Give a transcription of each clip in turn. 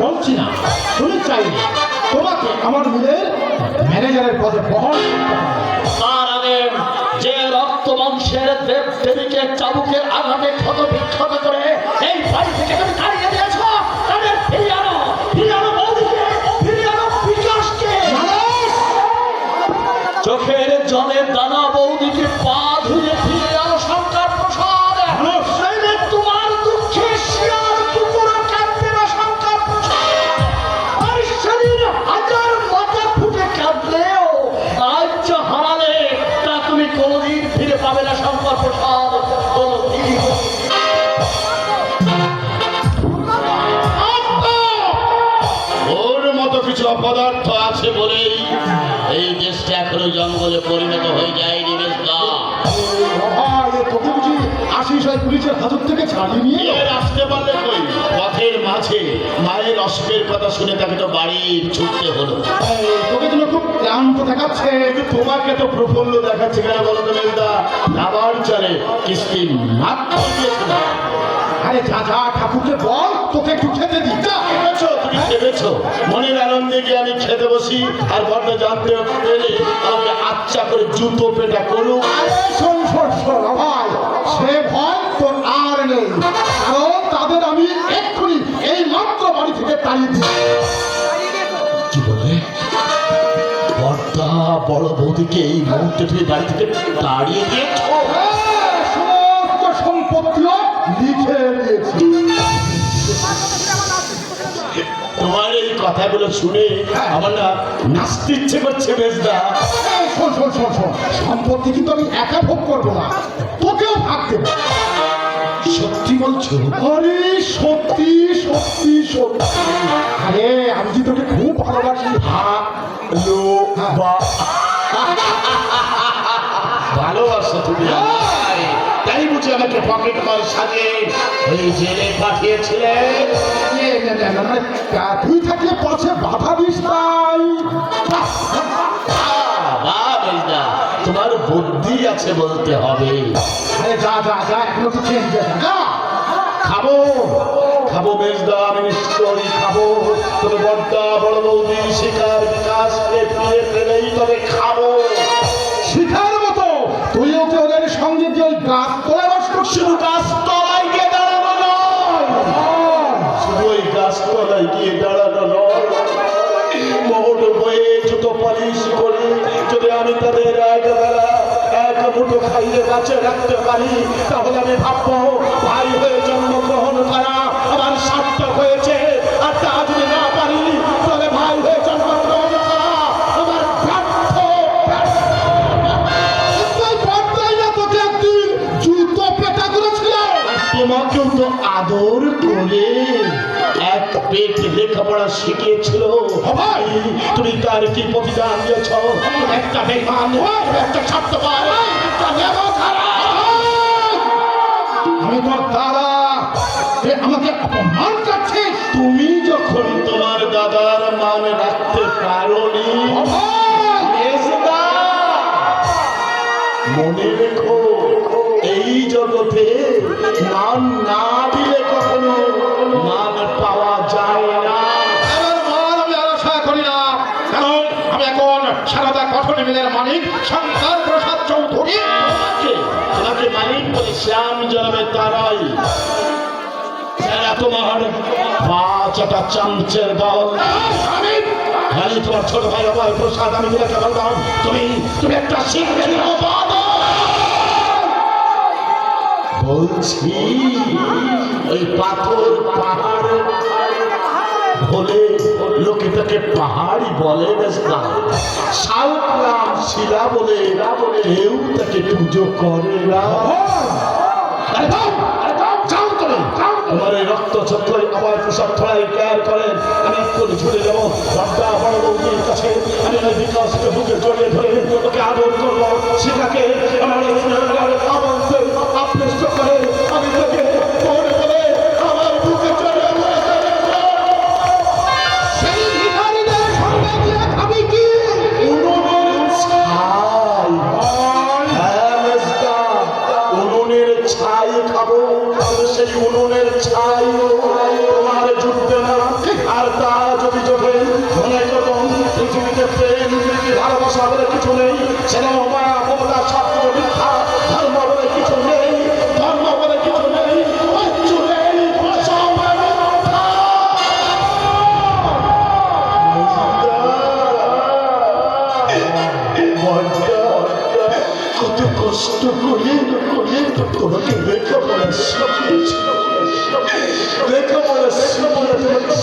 বলছি না। তুমি চাই তোমাকে আমার মিলের ম্যানেজারের পদে বহন। তার আগে যে রক্ত মাংসের দেব দেবীকে চাবুকের আঘাতে ক্ষত বিক্ষত করে এই বাড়ি থেকে তুমি জঙ্গলে পরিণত হয়ে পুলিশের হাজত থেকে ছাড়িয়ে নিয়ে আসতে পারলে কই? পথের মাঝে মায়ের অসুখের কথা শুনে তাকে তো বাড়ি ছুটতে হলো। তোকে খুব ক্লান্ত দেখাচ্ছে। তোমাকে তো প্রফুল্ল দেখাচ্ছে কেন বলো তো মেলদা আবার চলে কিস্তি মাত্র আরে যা যা ঠাকুরকে বল তোকে একটু খেতে দি ভেবেছো মনের আনন্দে গিয়ে আমি খেতে বসি আর বড্ড জানতে পেরে আমাকে আচ্ছা করে জুতো পেটা করুক শোন শোন শোন ভাই সে ভয় তোর আর নেই। কারণ তাদের আমি এক্ষুনি এই মাত্র বাড়ি থেকে তাড়িয়ে কি বলে? বড় বৌদিকে এই মুহূর্তে তুমি বাড়ি থেকে তাড়িয়ে দিয়েছ? কথাগুলো শুনে আমার না নাচতে ইচ্ছে করছে বেজদা শোন শোন শোন শোন। সম্পত্তি কিন্তু আমি একা ভোগ করব না। তোকেও ভাগ দেবো। সত্যি বলছো? আরে সত্যি সত্যি সত্যি। আরে আমি তোকে খুব ভালোবাসি ভালো বা পকেট মার সাজে ওই জেলে পাঠিয়েছিলে এ, না, না, না, তা তুই থাকলে পথে বাধা দিস তাই। তোমার বুদ্ধি আছে বলতে হবে। আরে যা যা যা এখনও তো গেছে খাব। খাব বেশদা আমি নিশ্চয়ই খাব। তবে বড্ডা বড় বৌদি শিকার বিকাশকে ফিরে পেলেই তবে খাব। বাঁচে রাখতে পারি তাহলে আমি ভাববো ভাই হয়ে জন্মগ্রহণ করা আমার সার্থক হয়েছে। আর তা যদি না পারি তাহলে ভাই হয়ে জন্মগ্রহণ করা আমার ব্যর্থ জুতো পেটা করেছিল তোমাকেও তো আদর করে এক পেট লেখাপড়া শিখিয়েছিল। ভাই তুমি তার কি প্রতিদান দিয়েছ? একটা বেমান একটা ছাত্রবার একটা আমি তোর দাদা। আমাকে অপমান করছিস তুমি যখন তোমার দাদার মান রাখতে পারোনি মনে রেখো এই জগতে চৌধুরী তোমাকে তোমাকে মালিক বলে শ্যাম জন্মে তারাই। যারা তোমার পাঁচটা চামচের দল আমি আমি তোমার ছোট ভাই অভয় প্রসাদ আমি তোমাকে বললাম, তুমি তুমি একটা শিখবে বলছি, ওই পাথর পাহাড় বলে লোকে তাকে পাহাড়ি বলে না। শালগ্রাম শিলা বলে কেউ তাকে পুজো করে না। যাও। এই রক্ত সত্যই আমার করেন আমি একটু ঝুলে যাব বড় বৌদির কাছে। আমি বিকাশকে বুকে জড়িয়ে ধরে ওকে আদর করব। সেটাকে আমার আকৃষ্ট করে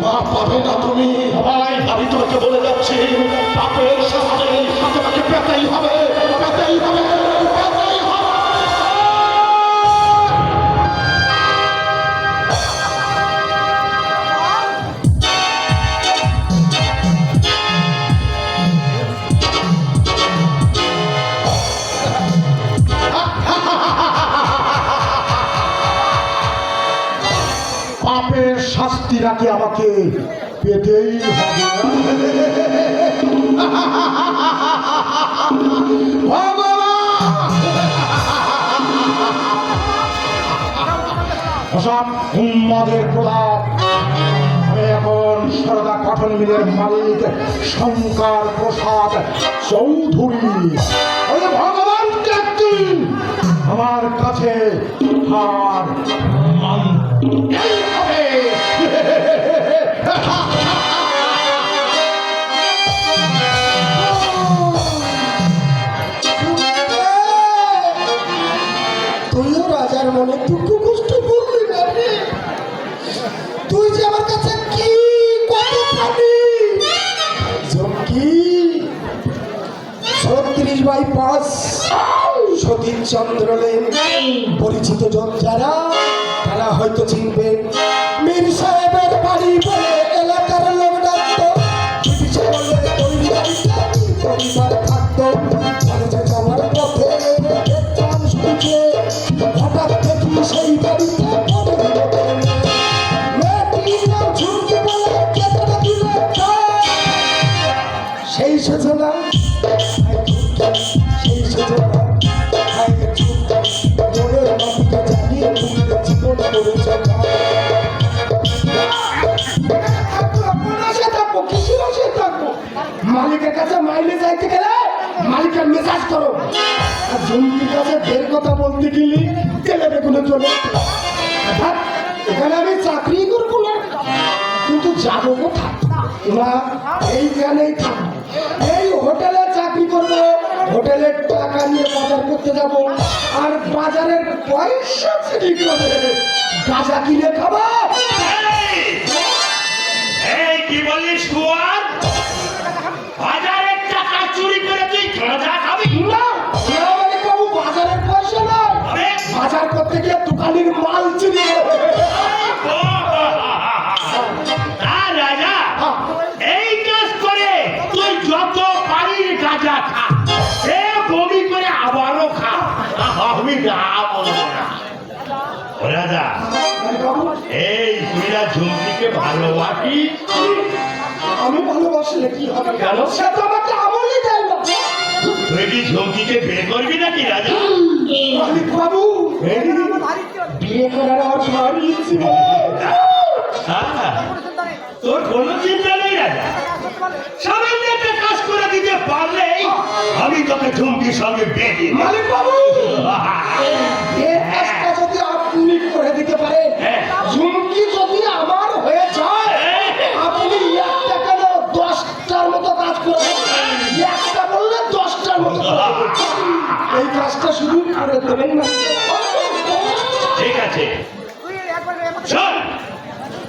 ক্ষমা পাবে না তুমি। ভাই আমি তোমাকে বলে যাচ্ছি পাপের সাথে তোমাকে পেতেই হবে পেতেই হবে পেতেই হবে। নাকি আমাকে পেতেই হবে উম্মাদের এখন মিলের মালিক, শঙ্কর প্রসাদ চৌধুরী। ওই ভগবান আমার কাছে মানতেই মনে দুঃখ কষ্ট করলি না রে? তুই যে আমার কাছে কি কথা পাবি ছত্রিশ বাই পাঁচ। সতীশ চন্দ্রলেন পরিচিত জন যারা তারা হয়তো চিনবেন। বের কথা বলতে গেলি গেলে বেগুনে চলে এখানে আমি চাকরি করব না, কিন্তু যাব কোথায়? না, এইখানেই থাকব। এই হোটেলে চাকরি করব হোটেলের টাকা নিয়ে বাজার করতে যাব, আর বাজারের পয়সা চুরি করে গাঁজা কিনে খাব। এই কি বললি শুয়ার বাজার করতে গিয়ে দোকানের মাল চুরি করে তা রাজা এই কাজ করে তুই যত পারিস গাঁজা খা সে বমি করে আবারও খা। আমি না বলব না। রাজা এই তুই ঝুমকিকে ভালোবাসিস আমি ভালোবাসলে কি হবে কেন? সে তো আমাকে আমলই দেয় না। তুই কি ঝুমকিকে করবি নাকি রাজা? মালিক বাবু বিয়ে তোর কোনো চিন্তা নেই সামান্য একটা কাজ করে দিতে পারলেই আমি তোকে ঝুমকির সঙ্গে বিয়ে দিই মালিক বাবু করে দিতে পারেন ঝুমকি যদি আমার হয়ে যায় আপনি একটা দশটার মতো কাজ করবেন একটা বললে দশটার মতো এই কাজটা শুরু করে দেবেন না। আছে।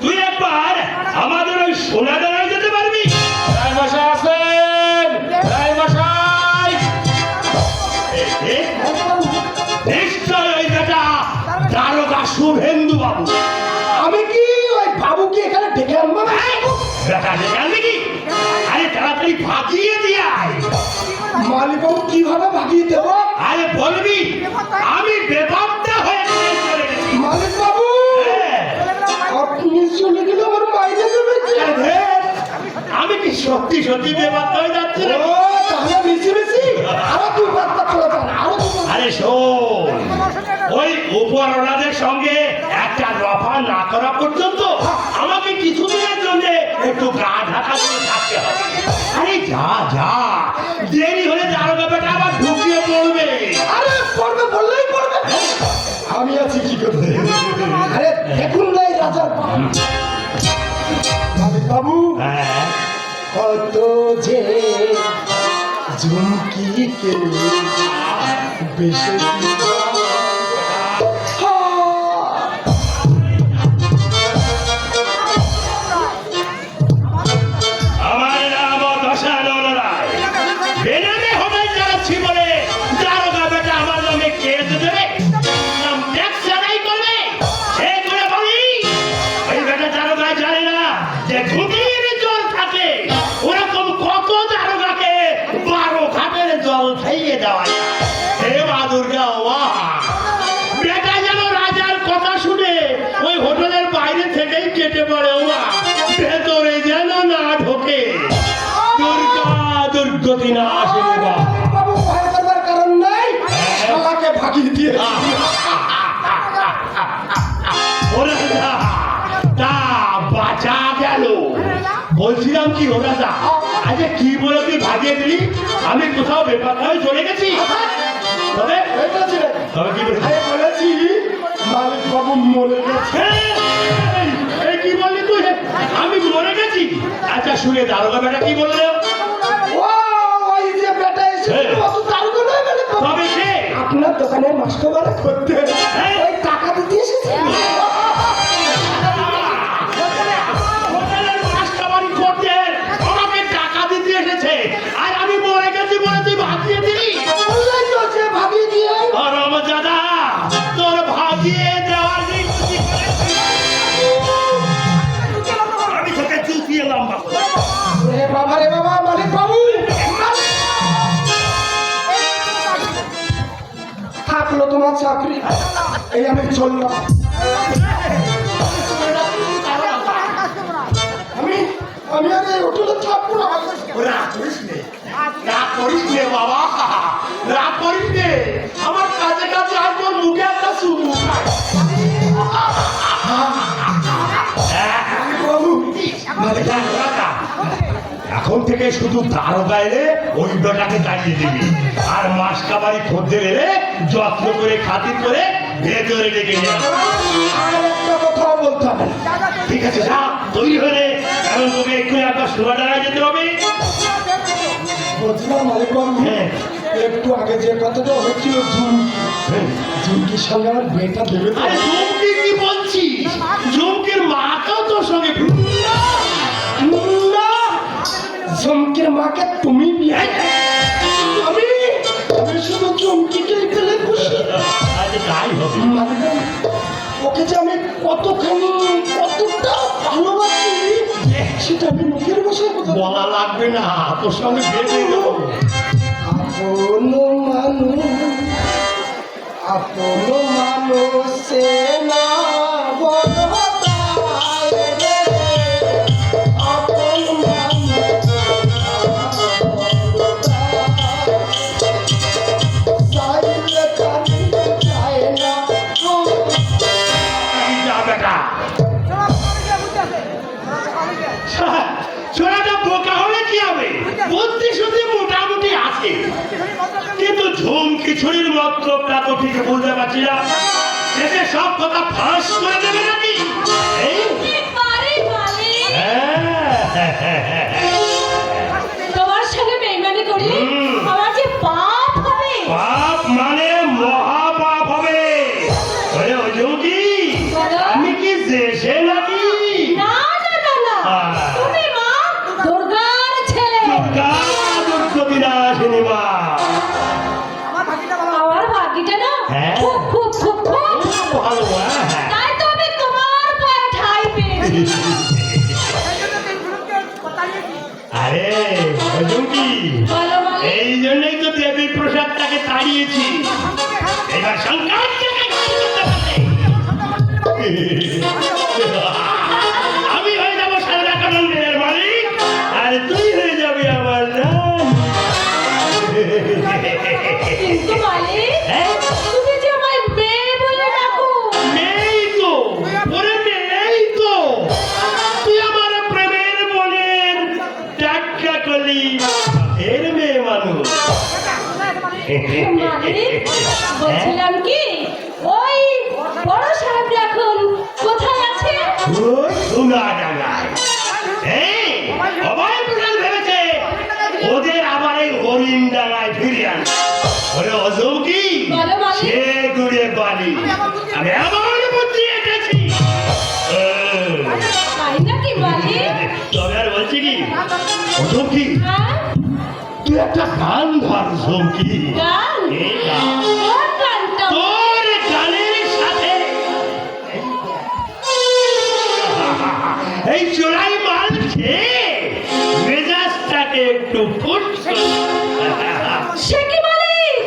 তুই একবার আমাদের ওই সোনা দাঁড়ায় যেতে পারবি? শুভেন্দু বাবু। আমি কি? ওই বাবুকে এখানে ডেকে আনব না? হ্যাঁ, বেটা ডেকে আনবি কি? আরে তাড়াতাড়ি ফাঁকিয়ে দিয়ে আয়। মালিক কীভাবে ভাগিয়ে দেবো? আরে বলবি আমি বেপার চলে গেলে আমার দেবে কি আমি কি সত্যি সত্যি বেপাত্তা হয়ে যাচ্ছি ও তাহলে বেশি বেশি আরও বার্তা চলে যান আরও আরে শোন ওই উপরওয়ালাদের সঙ্গে একটা রফা না করা পর্যন্ত আমাকে কিছুদিনের জন্য একটু গা ঢাকা দিয়ে থাকতে হবে। আরে যা যা দেরি হলে দারোগা বেটা আবার ঢুকিয়ে পড়বে। আরে পড়বে বললেই পড়বে। আমি আছি কি করতে আরে দেখুন রাজার বাবু হ্যাঁ। কত যে ঝুমকিকে বেশি তা বাঁচা গেল। বলছিলাম কি ও রাজা আজকে কি বলে তুই ভাগিয়ে দিলি? আমি কোথাও বেপার হয়ে চলে গেছি। তবে? বলেছি কি বলেছি আরে মালিক বাবু মরে গেছে। এই, এই কি বললি তুই? আমি মরে গেছি। আচ্ছা শুনে দারোগা বেটা কি বলল? ওই যে বেটা এসে হ্যাঁ। তবে সে আপনার দোকানে মাস্টমারা করতে হ্যাঁ। টাকা এই আমি চললাম আমি আমি আর এই হোটেলে থাকব না রাগ করিস নে। রাগ করিস নে বাবা। রাগ করিস নে। আমার কাছে কাছে আজ মুখে একটা বাবু এখন থেকে শুধু দারোগা এলে ওই বেটাকে দাঁড়িয়ে দিবি। আর মাসকাবারি খদ্দের এলে যত্ন করে খাতির করে ঠিক আছে যা হলে কারণ তোকে এক্ষুনি ডাঙায় যেতে হবে। একটু আগে যে কথাটা হচ্ছিল ঝুমকি ঝুমকির সঙ্গে আমার বিয়েটা দেবে বলছিস চুমকির মাকেও তোর সঙ্গে ঝুমকির মাকে তুমি বিয়ে আমি আমি শুধু চুমকিকে পেলে খুশি তাই হবে। ওকে যে আমি কতখানি কতটা ভালোবাসি সেটা আমি মুখের বসে কথা বলা লাগবে না তোর সঙ্গে বেঁধে দেবো আপন মানুষ আপন মানুষ না। কথা I'm not gonna ডাঙায় প্রধান ভেবেছে ওদের আবার এই হরিণ ডাঙায় ফিরে আন ওরে অজব কি? বলো মালিক। সে ঘুরে বালি। আমি এমন বুদ্ধি এঁটেছি তবে আর বলছি কি অজব কি? হ্যাঁ। তুই একটা গান ধর ঝুমকি গান? ফুটছে। সে কি মালিক?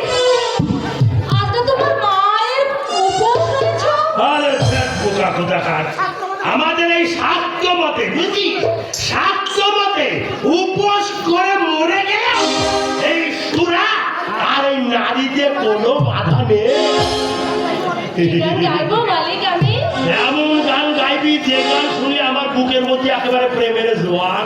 আজ তো তোমার মায়ের উপর করেছ আরে বোকা কোথাকার। আমাদের এই শাস্ত্র মতে বুঝি শাস্ত্র মতে উপোস করে মরে গেলে এই সুরা আর এই নারীতে কোনো বাধা নেই। এমন গান গাইবি যে গান শুনে আমার বুকের মধ্যে একেবারে প্রেমের জোয়ার।